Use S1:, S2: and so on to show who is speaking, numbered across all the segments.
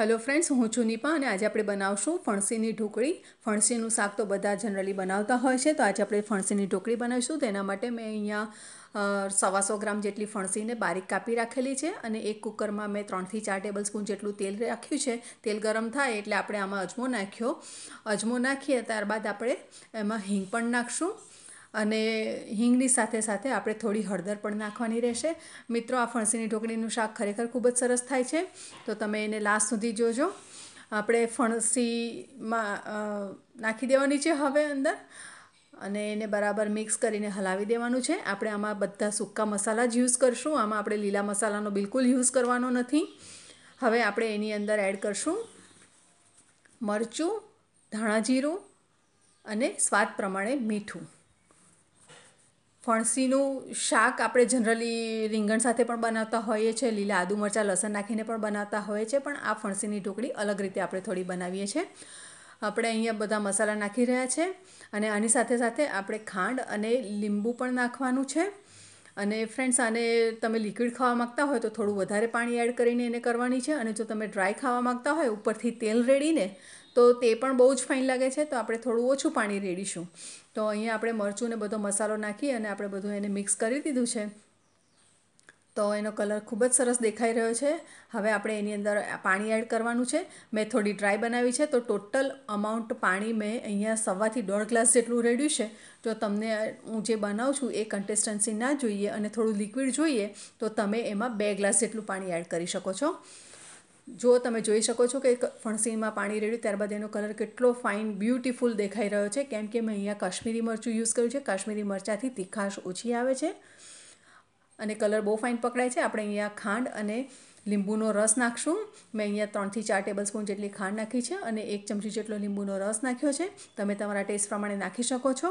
S1: Hello friends હું છું નીપા અને આજે આપણે બનાવશું ફણસીની ઢોકળી. ફણસીનું શાક તો બધા જનરલી બનાવતા હોય છે, તો આજે આપણે ફણસીની ઢોકળી બનાવીશું. તેના માટે મેં અહીંયા સવાસો ગ્રામ જેટલી ફણસીને બારીક કાપી રાખેલી છે અને એક કુકરમાં મેં ત્રણથી ચાર ટેબલ સ્પૂન જેટલું તેલ રાખ્યું છે. તેલ ગરમ થાય એટલે આપણે આમાં અજમો નાખ્યો. અજમો નાખીએ ત્યારબાદ આપણે એમાં હિંગ પણ નાખશું. અને હિંગની સાથે સાથે આપણે થોડી હળદર પણ નાખવાની રહેશે. મિત્રો, આ ફણસીની ઢોકળીનું શાક ખરેખર ખૂબ જ સરસ થાય છે. તો તમે એને લાસ્ટ સુધી જોજો. આપણે ફણસીમાં નાખી દેવાની છે હવે અંદર. અને એને બરાબર મિક્સ કરીને હલાવી દેવાનું છે. આપણે આમાં બધા સૂકા મસાલા જ યુઝ કરશું. આમાં આપણે લીલા મસાલાનો બિલકુલ યુઝ કરવાનો નથી. હવે આપણે એની અંદર એડ કરશું મરચું, ધાણા જીરું અને સ્વાદ પ્રમાણે મીઠું. ફણસીનું શાક આપણે જનરલી રીંગણ સાથે પણ બનાવતા હોઈએ છીએ, લીલા આદુ મરચાં, લસણ નાખીને પણ બનાવતા હોઈએ છીએ, પણ આ ફણસીની ઢોકળી અલગ રીતે આપણે થોડી બનાવીએ છીએ. આપણે અહીંયા બધા મસાલા નાખી રહ્યા છે અને આની સાથે સાથે આપણે ખાંડ અને લીંબુ પણ નાખવાનું છે. અને ફ્રેન્ડ્સ આને તમે લિક્વિડ ખાવા માગતા હોય તો થોડું વધારે પાણી એડ કરીને એને કરવાની છે અને જો તમે ડ્રાય ખાવા માગતા હોય, ઉપરથી તેલ રેડીને તો તે પણ બહુ જ ફાઇન લાગે છે. તો આપણે થોડું ઓછું પાણી રેડીશું. તો અહીંયા આપણે મરચું ને બધો મસાલો નાખી અને આપણે બધું એને મિક્સ કરી દીધું છે. તો એનો કલર ખૂબ જ સરસ દેખાઈ રહ્યો છે. હવે આપણે એની અંદર પાણી એડ કરવાનું છે. મેં થોડી ડ્રાય બનાવી છે. તો ટોટલ અમાઉન્ટ પાણી મેં અહીંયા સવાથી દોઢ ગ્લાસ જેટલું રેડ્યું છે. જો તમને હું જે બનાવું છું એ કન્સિસ્ટન્સી ના જોઈએ અને થોડું લિક્વિડ જોઈએ, તો તમે એમાં બે ગ્લાસ જેટલું પાણી એડ કરી શકો છો. જો તમે જોઈ શકો છો કે ફણસીમાં પાણી રેડ્યું, ત્યારબાદ એનો કલર કેટલો ફાઇન બ્યુટીફુલ દેખાઈ રહ્યો છે. કેમ કે મેં અહીંયા કાશ્મીરી મરચું યુઝ કર્યું છે. કાશ્મીરી મરચાંથી તીખાશ ઓછી આવે છે અને કલર બહુ ફાઇન પકડાય છે. આપણે અહીંયા ખાંડ અને લીંબુનો રસ નાખશું. મેં અહીંયા ત્રણથી ચાર ટેબલ સ્પૂન જેટલી ખાંડ નાખી છે અને એક ચમચી જેટલો લીંબુનો રસ નાખ્યો છે. તમે તમારા ટેસ્ટ પ્રમાણે નાખી શકો છો.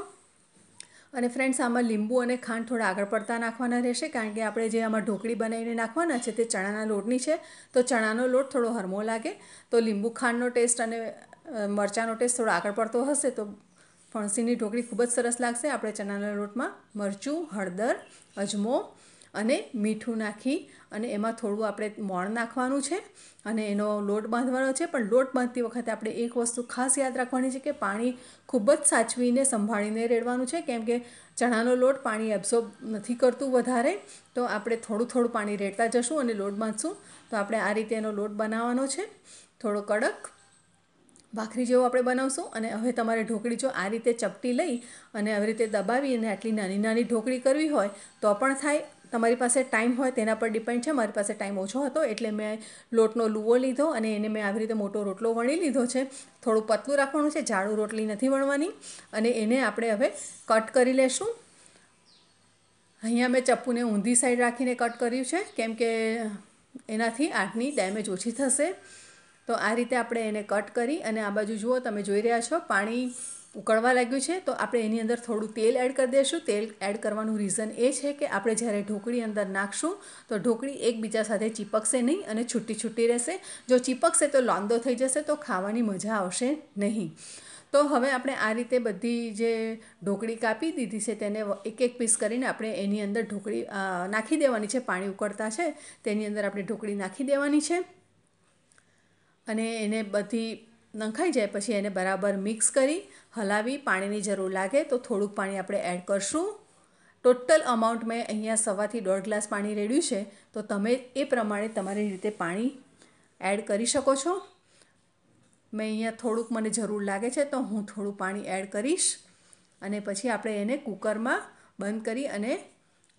S1: અને ફ્રેન્ડ્સ આમાં લીંબુ અને ખાંડ થોડા આગળ પડતા નાખવાના રહેશે, કારણ કે આપણે જે આમાં ઢોકળી બનાવીને નાખવાના છે તે ચણાના લોટની છે. તો ચણાનો લોટ થોડો હરમો લાગે, તો લીંબુ ખાંડનો ટેસ્ટ અને મરચાંનો ટેસ્ટ થોડો આગળ પડતો હશે, તો ફણસીની ઢોકળી ખૂબ જ સરસ લાગશે. આપણે ચણાના લોટમાં મરચું, હળદર, અજમો અને મીઠું નાખી અને એમાં થોડું આપણે મોણ નાખવાનું છે અને એનો લોટ બાંધવાનો છે. પણ લોટ બાંધતી વખતે આપણે એક વસ્તુ ખાસ યાદ રાખવાની છે કે પાણી ખૂબ જ સાચવીને સંભાળીને રેડવાનું છે. કેમ કે ચણાનો લોટ પાણી એબ્ઝોર્બ નથી કરતું વધારે, તો આપણે થોડું થોડું પાણી રેડતા જશું અને લોટ બાંધશું. તો આપણે આ રીતે એનો લોટ બનાવવાનો છે. થોડો કડક ભાખરી જેવો આપણે બનાવશું અને હવે તમારે ઢોકળી જો આ રીતે ચપટી લઈ અને આવી રીતે દબાવી અને આટલી નાની નાની ઢોકળી કરવી હોય તો પણ થાય. તમારી પાસે ટાઈમ હોય તેના પર ડિપેન્ડ છે. મારી પાસે ટાઈમ ઓછો હતો એટલે મેં લોટનો લુવો લીધો અને એને મેં આવી રીતે મોટો રોટલો વણી લીધો છે. થોડું પતલું રાખવાનું છે. જાડું રોટલી નથી વણવાની અને એને આપણે હવે કટ કરી લેશું. અહીંયા મેં ચપ્પુને ઊંધી સાઈડ રાખીને કટ કર્યું છે. કેમ કે એનાથી આઠની ડેમેજ ઓછી થશે. તો આ રીતે આપણે એને કટ કરી અને આ બાજુ જુઓ, તમે જોઈ રહ્યા છો, પાણી ઉકળવા લાગ્યું છે, તો આપણે એની અંદર થોડું તેલ એડ કરી દઈશું તેલ એડ કરવાનું રીઝન એ છે કે આપણે જ્યારે ઢોકળી અંદર નાખશું, તો ઢોકળી એકબીજા સાથે ચીપકશે નહીં અને છૂટી છૂટી રહેશે. જો ચીપકશે તો લોંદો થઈ જશે, તો ખાવાની મજા આવશે નહીં. તો હવે આપણે આ રીતે બધી જે ઢોકળી કાપી દીધી છે, તેને એક એક પીસ કરીને આપણે એની અંદર ઢોકળી નાખી દેવાની છે. પાણી ઉકળતા છે, તેની અંદર આપણે ઢોકળી નાખી દેવાની છે. અને એને બધી નંખાઈ જાય પછી એને બરાબર મિક્સ કરી, હલાવી, પાણીની જરૂર લાગે તો થોડુંક પાણી આપણે એડ કરશું. ટોટલ અમાઉન્ટ મેં અહીંયા સવાથી દોઢ ગ્લાસ પાણી રેડ્યું છે, તો તમે એ પ્રમાણે તમારી રીતે પાણી એડ કરી શકો છો. મેં અહીંયા થોડુંક મને જરૂર લાગે છે તો હું થોડું પાણી એડ કરીશ અને પછી આપણે એને કુકરમાં બંધ કરી અને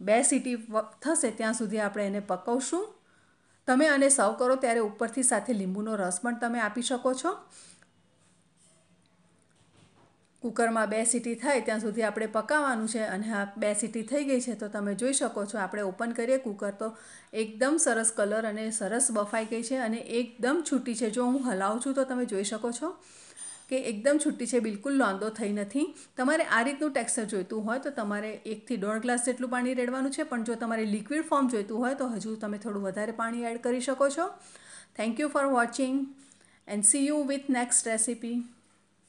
S1: બે સીટી થશે ત્યાં સુધી આપણે એને પકવશું. તમે આને સર્વ કરો ત્યારે ઉપરથી સાથે લીંબુનો રસ પણ તમે આપી શકો છો. કુકરમાં બે સીટી થાય ત્યાં સુધી આપણે પકાવવાનું છે અને આ બે સીટી થઈ ગઈ છે તો તમે જોઈ શકો છો આપણે ઓપન કરીએ કુકર તો એકદમ સરસ કલર અને સરસ બફાઈ ગઈ છે અને એકદમ છૂટી છે. જો હું હલાવું છું તો તમે જોઈ શકો છો. કે એકદમ છૂટી છે, બિલકુલ લોંદો થઈ નથી. તમારે આ રીતનું ટેક્સચર જોઈતું હોય તો તમારે એકથી દોઢ ગ્લાસ જેટલું પાણી રેડવાનું છે, પણ જો તમારે લિક્વિડ ફોર્મ જોઈતું હોય તો હજુ તમે થોડું વધારે પાણી એડ કરી શકો છો. Thank you for watching and see you with next recipe